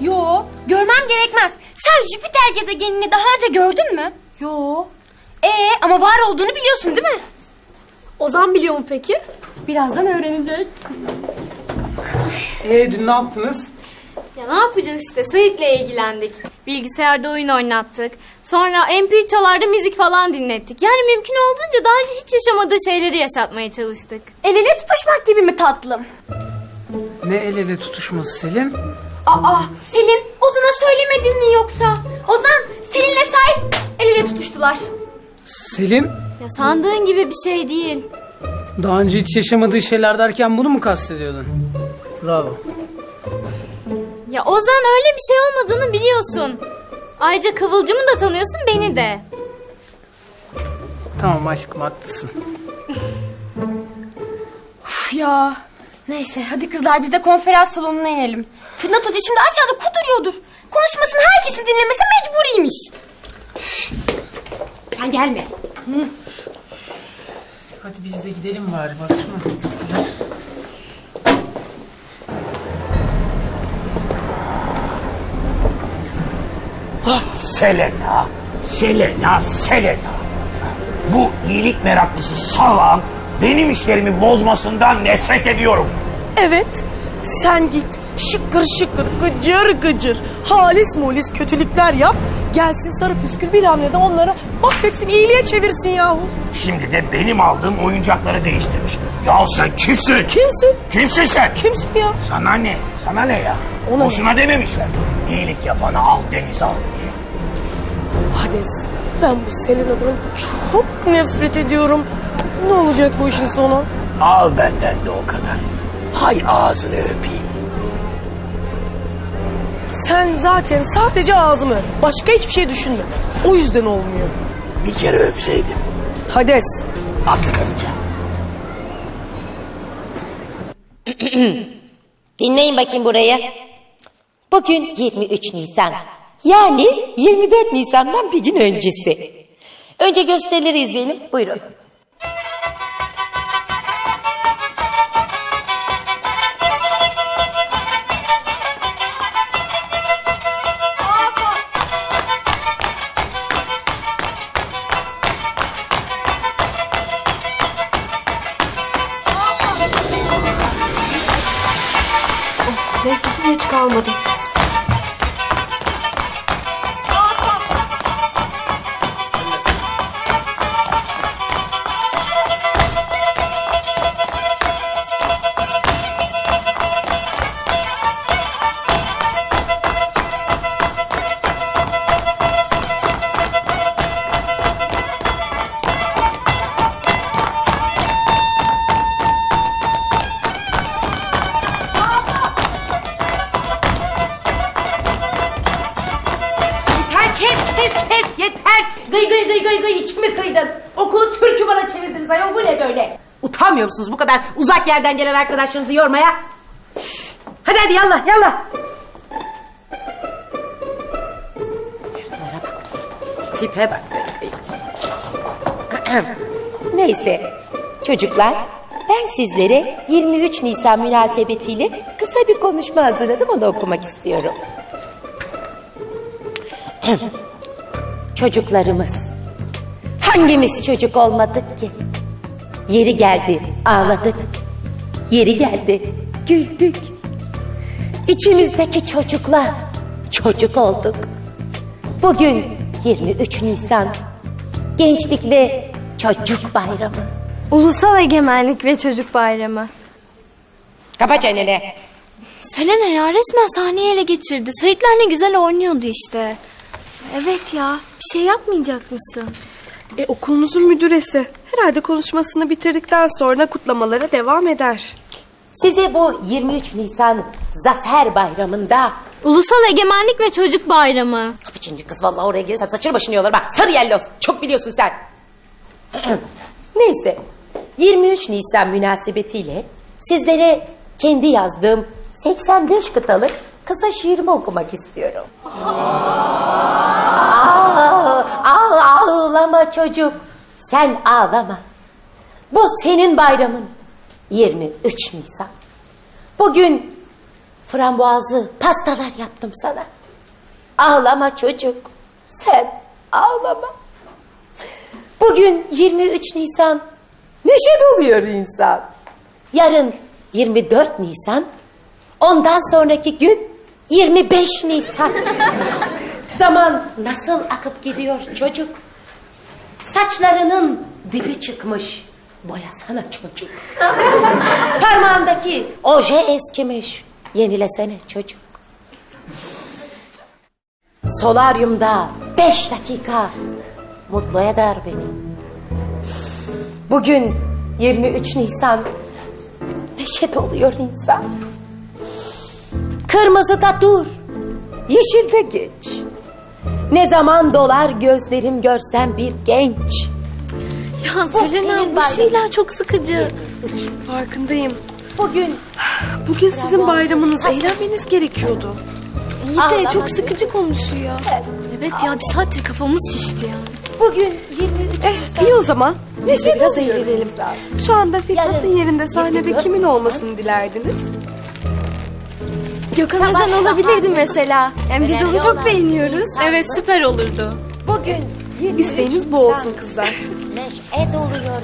Yo, görmem gerekmez. Sen Jüpiter gezegenini daha önce gördün mü? Yo. Ee, ama var olduğunu biliyorsun değil mi? Ozan biliyor mu peki? Birazdan öğrenecek. Ee dün ne yaptınız? Ya ne yapacağız işte Sait'le ilgilendik. Bilgisayarda oyun oynattık. Sonra MP3 çalarda müzik falan dinlettik. Yani mümkün olduğunca daha önce hiç yaşamadığı şeyleri yaşatmaya çalıştık. El ele tutuşmak gibi mi tatlım? Ne el ele tutuşması Selin? Aa, Selin, Ozan'a söylemedin mi yoksa? Ozan, Selin'le sahip el ele tutuştular. Selin Ya sandığın gibi bir şey değil. daha önce hiç yaşamadığı şeyler derken bunu mu kastediyordun? Bravo. Ya Ozan öyle bir şey olmadığını biliyorsun. Ayrıca Kıvılcım'ı da tanıyorsun beni de. Tamam aşkım haklısın. Üf ya. Neyse, hadi kızlar biz de konferans salonuna inelim. Fırnat Hoca şimdi aşağıda kuduruyordur. Konuşmasını herkesin dinlemesi mecburiymiş. Sen gelme. Hadi biz de gidelim bari baksana. Gittiler. Selena, Selena, Selena. Bu iyilik meraklısı salağın benim işlerimi bozmasından nefret ediyorum. Evet. Sen git şıkır şıkır gıcır gıcır halis mulis kötülükler yap. Gelsin sarı püskül bir hamlede onları mahvetsin iyiliğe çevirsin yahu. Şimdi de benim aldığım oyuncakları değiştirmiş. Ya sen kimsin? Kimsin? Kimsin sen? Kimsin ya? Sana ne? Sana ne ya? Ona Boşuna dememişler. İyilik yapanı al denize at diye. Hades ben bu Selena'dan çok nefret ediyorum. Ne olacak bu işin sonu? Al benden de o kadar. Hay ağzını öpeyim. Sen zaten sadece ağzımı başka hiçbir şey düşünme. O yüzden olmuyor. Bir kere öpseydim. Hades Atlı karınca. Dinleyin bakayım burayı. Bugün 23 Nisan. Yani 24 Nisan'dan bir gün öncesi. Önce gösterileri izleyelim. Buyurun. Neyse ki geç kalmadım. Gıy içimi kıydın. Okulu türkü bana çevirdiniz ayol bu ne böyle? Utanmıyor musunuz bu kadar uzak yerden gelen arkadaşlarınızı yormaya? Hadi hadi yallah yallah. Şunlara bak. Tipe bak. Neyse çocuklar ben sizlere 23 Nisan münasebetiyle kısa bir konuşma hazırladım onu okumak istiyorum. Çocuklarımız. Hangimiz çocuk olmadık ki? Yeri geldi ağladık. Yeri geldi güldük. İçimizdeki çocuklar çocuk olduk. Bugün 23 Nisan. Gençlik ve Çocuk Bayramı. Ulusal Egemenlik ve Çocuk Bayramı. Kapa çeneni. Selena ya resmen sahneyi ele geçirdi. Saitler ne güzel oynuyordu işte. Evet ya bir şey yapmayacak mısın? E okulunuzun müdüresi. Herhalde konuşmasını bitirdikten sonra kutlamalara devam eder. Size bu 23 Nisan Zafer Bayramı'nda Ulusal Egemenlik ve Çocuk Bayramı. Kapıcıncı kız vallahi oraya gelirsen saçını başını yolar bak. Sarı yellos. Çok biliyorsun sen. Neyse. 23 Nisan münasebetiyle sizlere kendi yazdığım 85 kıtalık kısa şiirimi okumak istiyorum. Aa, çocuk. Sen ağlama. Bu senin bayramın. 23 Nisan. Bugün frambuazlı pastalar yaptım sana. Ağlama çocuk. Sen ağlama. Bugün 23 Nisan. Neşe doluyor insan. Yarın 24 Nisan. Ondan sonraki gün 25 Nisan. Zaman nasıl akıp gidiyor çocuk. Saçlarının dibi çıkmış. Boyasana çocuk. Parmağındaki oje eskimiş. Yenilesene çocuk. Solaryumda beş dakika mutlu eder beni. Bugün 23 Nisan. Neşe doluyor insan. Kırmızıda dur. Yeşilde geç. Ne zaman dolar gözlerim görsem bir genç. Ya Selena bu şeyler çok sıkıcı. Farkındayım. Bugün Bugün sizin bayramınız. Eğlenmeniz gerekiyordu. İyi de Ağlama. çok sıkıcı konuşuyor. Evet ya bir saattir kafamız şişti ya. bugün 23 Eh iyi o zaman. Neşe biraz eğlenelim. Şu anda Fitnat'ın Yarın yerinde sahnede 24 kimin olmasını dilerdiniz? Gökhan Özen Özen olabilirdi mesela. Yani biz onu çok beğeniyoruz. Evet süper olurdu. bugün 23 İsteğiniz bu olsun kızlar. Neşe doluyor.